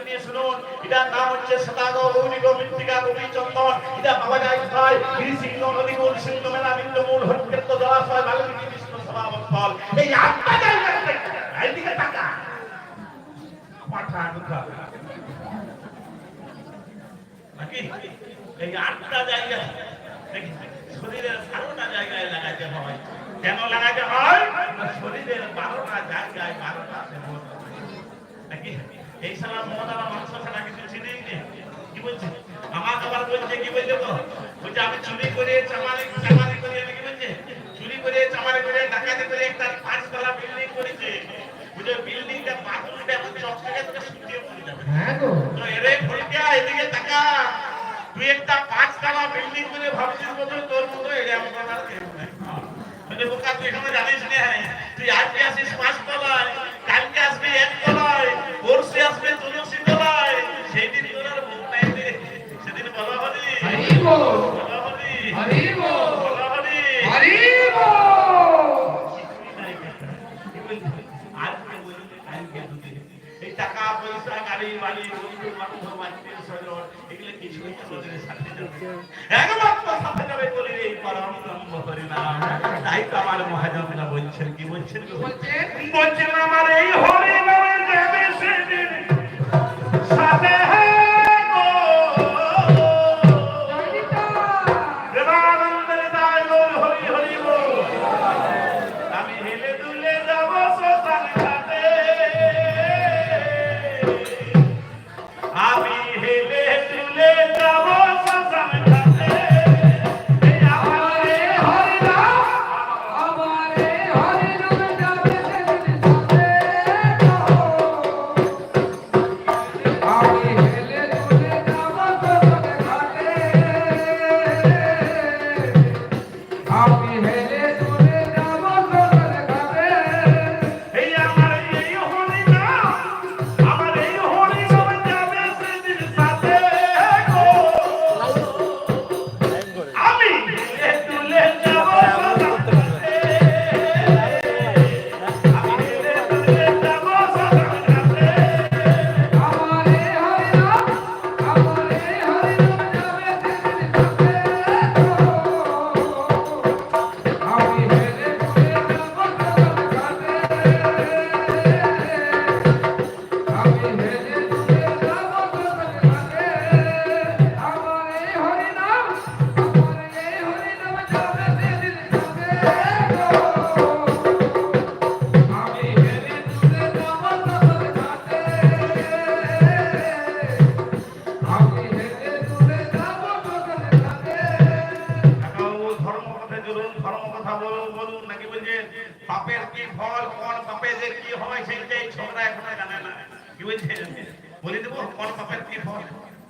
মন শুনুন। এটার নাম হচ্ছে গোবিন্দিকা গোপী চন্দন। এটা পাওয়া যায় কোথায় গিরি সিংহ নদী মূল সিংহ মেলা বিন্দুমূল হরিক্ষেত্র, জলাশয় বাল্মীকি বিষ্ণু সভাবস্থল এই আটটা জায়গা এইদিকে টাকা পাঠা কোথা নাকি? এই আটটা জায়গা। শরীরের বারোটা জায়গায় লাগাতে হয়। কেন লাগাতে হয়? শরীরের বারোটা জায়গায় বারোটা নাকি? এই সালা মমতারা মাংস ছাড়া কিছু চিনেই নেই। কি বলছে? আমাকে আবার বলছে কি বলছে তো? বলছে আমি চুরি করে চামারি চামারি করে আমি কি বলছে? চুরি করে চামারি করে ডাকাতি করে একটা পাঁচতলা বিল্ডিং করেছে। বুঝে বিল্ডিংটা বাথরুমটা এখন চকচকে থেকে শুকিয়ে পড়ে যাবে। হ্যাঁ গো। তো এরে ভুলকা এদিকে তাকা। তুই একটা পাঁচতলা বিল্ডিং করে ভাবছিস মতো তোর মতো এরে আমার আর কেউ নাই। মানে বোকা তুই এখনও জানিস না তুই আজকে আসিস পাঁচতলায়। কালকে আসবি একতলায় পরশু আসবে তুলসী তলায় সেই দিন তোর আর মুখ নাই রে। সেদিন বলা হলি বলা হলি বলা হলি এই টাকা পয়সা গাড়ি বাড়ি বন্ধু বান্ধব আত্মীয় স্বজন এগুলো কিছুই আমাদের সাথে বলে তাই তো আমার বলছেন কি বলছেন বলছেন আমার এই হরিনামে যাবে সেদিন সাথে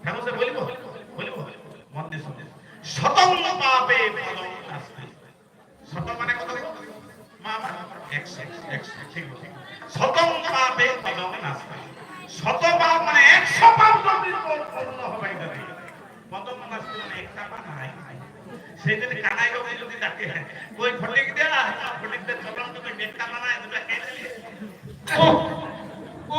ফল সে বলিব? বলিব। মন দিয়ে শুনে শতম পাপে পদম নাস্তি শত মানে কত মা মা, একশো একশো, ঠিক শতম পাপে পদম নাস্তি শত পাপ মানে একশো পাপ যদি তোর পূর্ণ হবে যদি পদম নাস্তি মানে একটা পাপ নাই। সেদিন কানাই বাবু যদি ডাকে ওই ফটিক দেয়া? ফটিক দে ছোটন তুমি বেটকা বানায় দুটা খেয়ে ও ও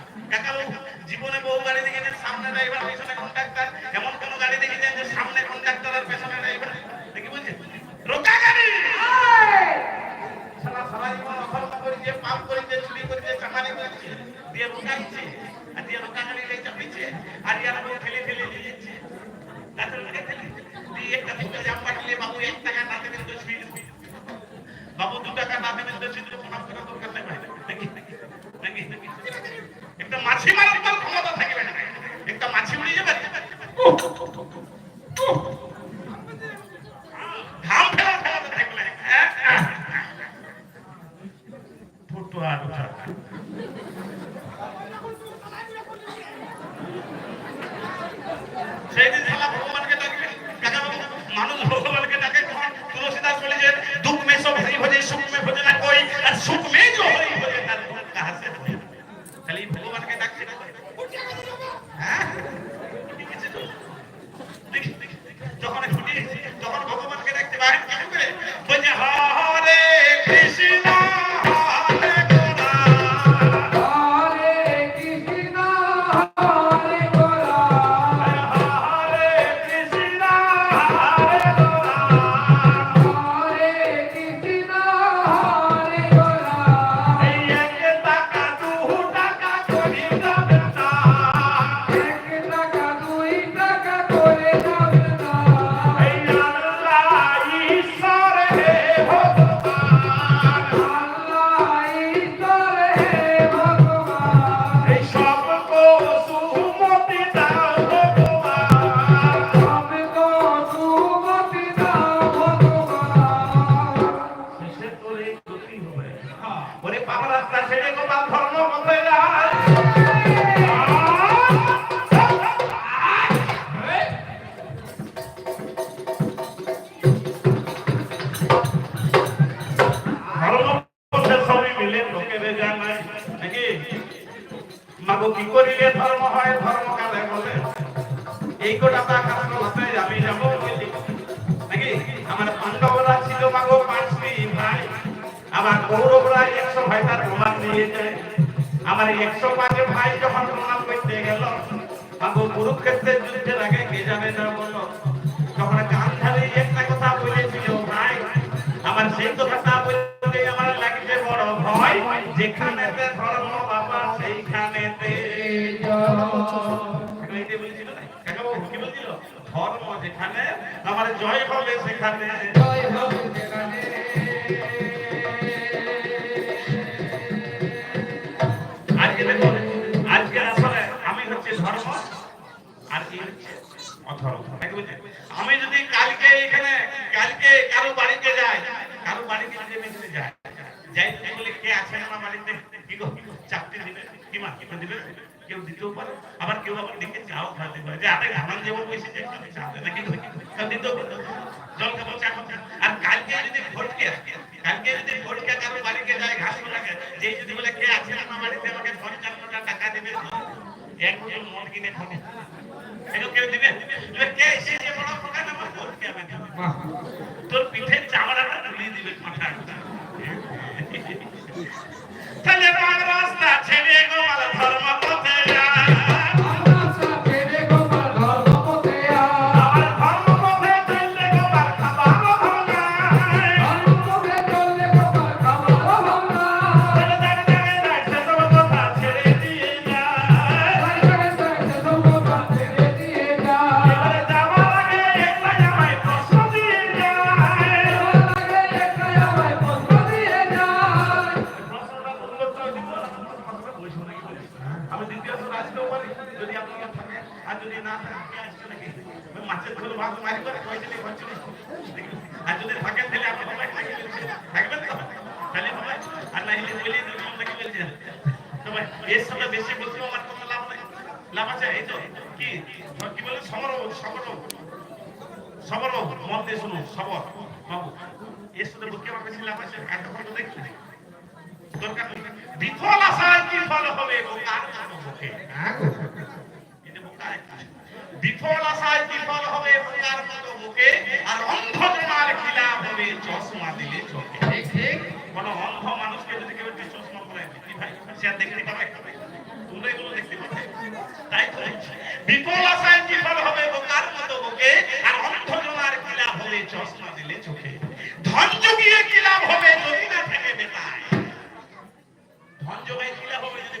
কাকা জীবনে বহু গাড়ি দেখেছেন, সামনে ড্রাইভার পিছনে কন্ডাক্টর এমন কোন গাড়ি দেখেছেন যে সামনে কন্ডাক্টর আর পেছনে ড্রাইভার দেখি বলছে রোগা গাড়ি! সারা সারা জীবন অধর্ম করেছে, পাপ করেছে, চুরি করেছে চামারি করেছে। দিয়ে রোগাচ্ছে আর দিয়ে রোগা গাড়ি নিয়ে চাপিয়েছে আর ইয়ার বউ ঠেলে ঠেলে নিয়ে যাচ্ছে। তাদের ঠেলে ঠেলে দিয়ে একটা দুটো জাম পাঠিয়ে বাবু এক টাকা না বাবু দু টাকা না দেবেন তো কি ধর্ম হয়, ধর্ম কালে বলে। এই কোটা টাকা হতে আমি যাব নাকি? আমার পাণ্ডবরা ছিল মাগো পাঁচটি ভাই। আমার কৌরবরা একশো ভাই তার প্রমাণ নিয়ে যায়। আমার একশো পাঁচ ভাই যখন প্রমাণ করতে গেল, মাগো কুরুক্ষেত্রের যুদ্ধের আগে কে যাবে না বলো? তখন গান্ধারী একটা কথা বলেছিল, ভাই, আমার সেই কথাটা বলতে আমার লাগছে বড় ভয়। যেখানেতে ধর্ম যেখানে আমার জয় হবে সেখানে। জয় হোক যেখানে আজকে দেখুন আজকে আসলে আমি হচ্ছে ধর্ম আর কি হচ্ছে? অধর্ম। আমি যদি কালকে এখানে কালকে কারও বাড়িতে যাই কারও বাড়িতে যদি যাই যাই বলে কে আছে আমার বাড়িতে? কি গো? চাকরি দিবে? কি মা কি দিবে? কেউ দিতেও পারে। আবার কেউ আবার দেখে চাও খাতে পারে। যে আমার যেমন চাতে নাকি গো কেউ দিতেও পারে জল খাব চা খাব আর কালকে যদি ভোটকে, কালকে যদি ভোটকে কারও বাড়িতে যায়, ঘাস লাগে যে যদি বলে, কে আছে আমার বাড়িতে? আমাকে পঞ্চান্নটা টাকা দিবে। এক মন কিনে খাব। কেউ দিবে? কে এসে বড় প্রকার আমার ভোটকে আমি আমি দ্বিতীয় জন আসতেও পারি যদি আপনারা থাকে, আর যদি না থাকে কে আসছে নাকি? মাছের ঝোল ভাত মারি করে নেই হচ্ছে আর যদি থাকেন তাহলে আপনি সবাই থাকবেন তো? তাহলে সবাই? আর না হলে বলি দুজন নাকি বলছেন সবাই, এর সাথে বেশি বলছেও আমার কোনো লাভ নেই। লাভ আছে? এই তো? কি? কি বলে সমর সমর সবর, মন শুনুন, সবর। বাবু, এর সাথে বুকে আমার বেশি লাভ আছে? তখন তো দেখছি দরকার নেই। বিফল আশায় কি ফল হবে বোকার মুখে। বিফল আশায় কি ফল হবে বোকার মতো মুখে? আর অন্ধ জমার খিলা হবে চশমা দিলে চোখে। কোন অন্ধ মানুষকে যদি কেউ একটু চশমা পরে কি ভাই? সে দেখতে পাবে? তোমরা এগুলো দেখতে পাবে? তাই তো? বিফল আশায় কি ফল হবে বোকার মতো মুখে আর অন্ধ জমার খিলা হবে চশমা দিলে চোখে ধন জুগিয়ে কি লাভ হবে যদি না থাকে বেটায় ধন জোগাই কি লাভ হবে যদি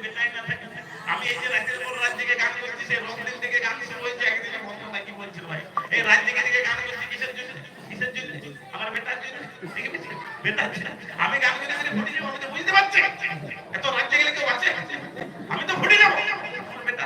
বেটাই না থাকে আমি এই যে রাজ্যের পর রাজ্যকে গান করছি সে রকদিন থেকে গান শুরু হয়েছে একদিনে ভক্ত নাকি বলছিল ভাই। এই রাজ্যকে জেগে গান করছি, কিসের জন্য? কিসের জন্য? আমার বেটার জন্য? বেটার জন্য? আমি গান করে যদি ভুলে যাব আমি বুঝতে পারছি? এত রাজ্যে গেলে কেউ আছে? আমি তো ভুলে যাব। বেটা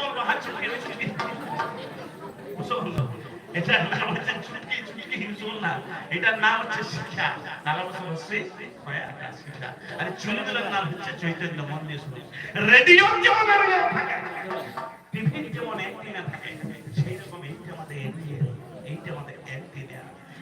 বিমল মহা চুটকি চুটকি মুসল এটা নাম হচ্ছে চুটকি চুটকি হিংসুল না এটার নাম হচ্ছে শিক্ষা নালা বছর হচ্ছে শিক্ষা আর চুলগুলোর নাম হচ্ছে চৈতন্য মন্দির শুনে রেডিও যেমন থাকে টিভির যেমন অ্যান্টিনা থাকে সেই রকম এইটা আমাদের অ্যান্টিনা এইটা আমাদের অ্যান্টিনা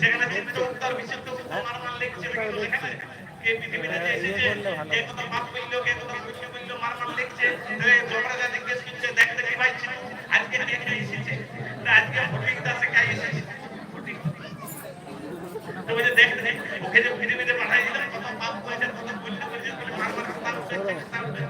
সেখানে চিত্ত করল কে কথা পুণ্য করল মার মার লিখছে জমরা যা জিজ্ঞেস করছে দেখ দেখি ভাই ছিল আজকে কে কে এসেছে না আজকে ফটিক দাসে কে এসেছে ফটিক তো বলে দেখ দেখ ওকে যে পৃথিবীতে পাঠাই দিলাম কত পাপ করেছে কত পুণ্য করেছে বলে মার মার কথা বলছে তার বলছে বলে প্রভু পাইছে ফটিক দাসকে পাইছে আর কি করে যে সালা জগতের বেঁচে যে পাপ করে বেঁচেছে পাপের ভাগটি পরিপূর্ণ আর পুণ্যের ভাগটি শূন্য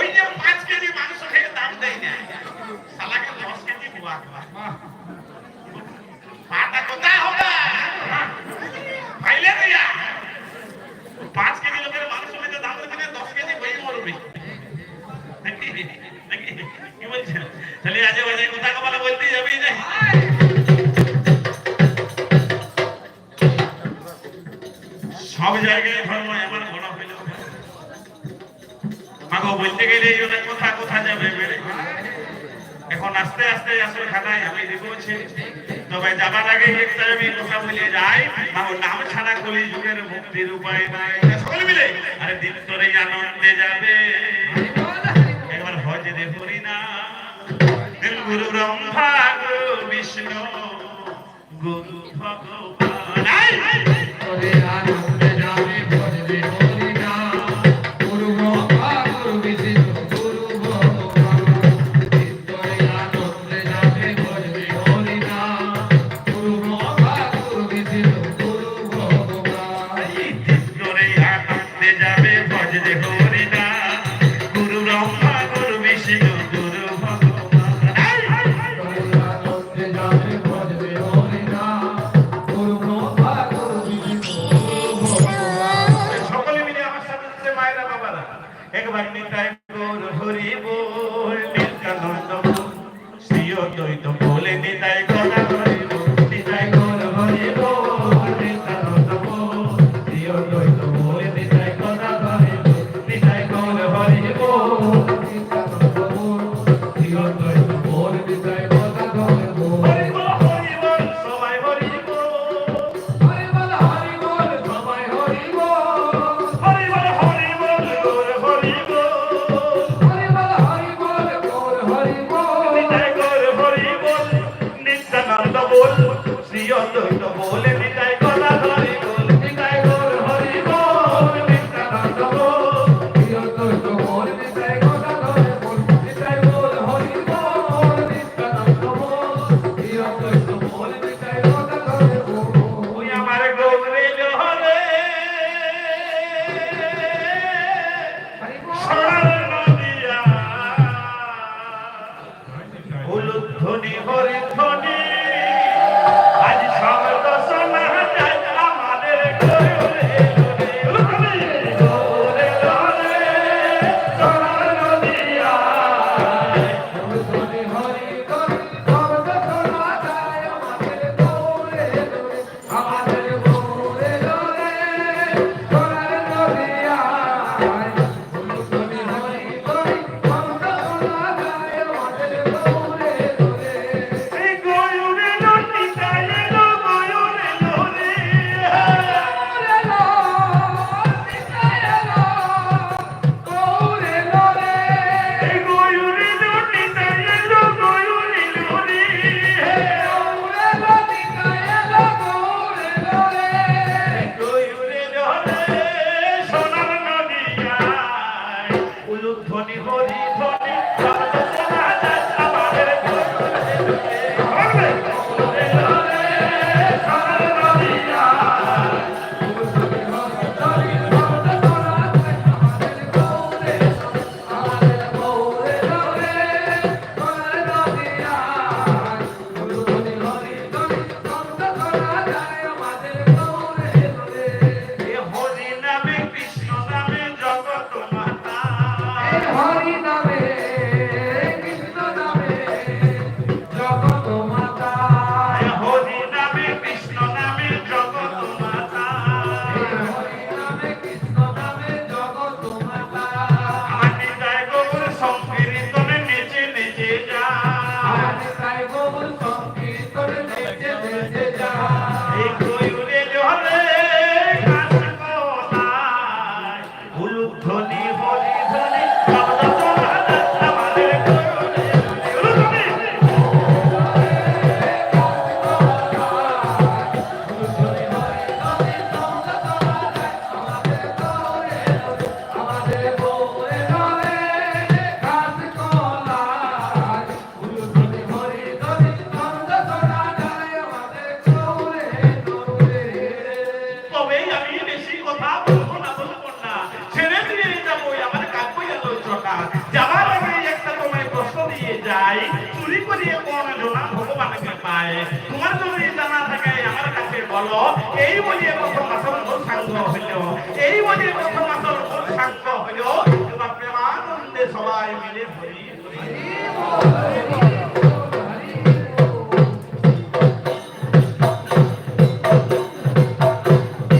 ওই পাঁচ কেজি মাংস খেয়ে দাম দাম দেবে দশ কেজি বই মরবে। কি বলছেন? তাহলে আজে বাজে কথা কপালে বলতেই যাবেই না। বলতে গেলে এই অনেক কথা কোথা যাবে বেড়ে এখন আস্তে আস্তে আসল খানায় আমি এগোছি তবে যাবার আগে একটা আমি কথা বলে যাই। মাগো নাম ছাড়া কলি যুগের মুক্তির উপায় নাই। সকলে মিলে? আরে দিন তোরে আনন্দে যাবে। একবার হজ রে না গুরু ব্রহ্মা বিষ্ণু, গুরু ভগবান। নিতাই গৌর হরি বল নিত্যানন্দ বল, শ্রী অদ্বৈত বলে নিতাই হরি বলো, এই বলিয়ে প্রথম আসল সাঙ্গ হইল। এই বলিয়ে প্রথম আসল সাঙ্গ হইল। এবার প্রেমানন্দে সবাই মিলে হরি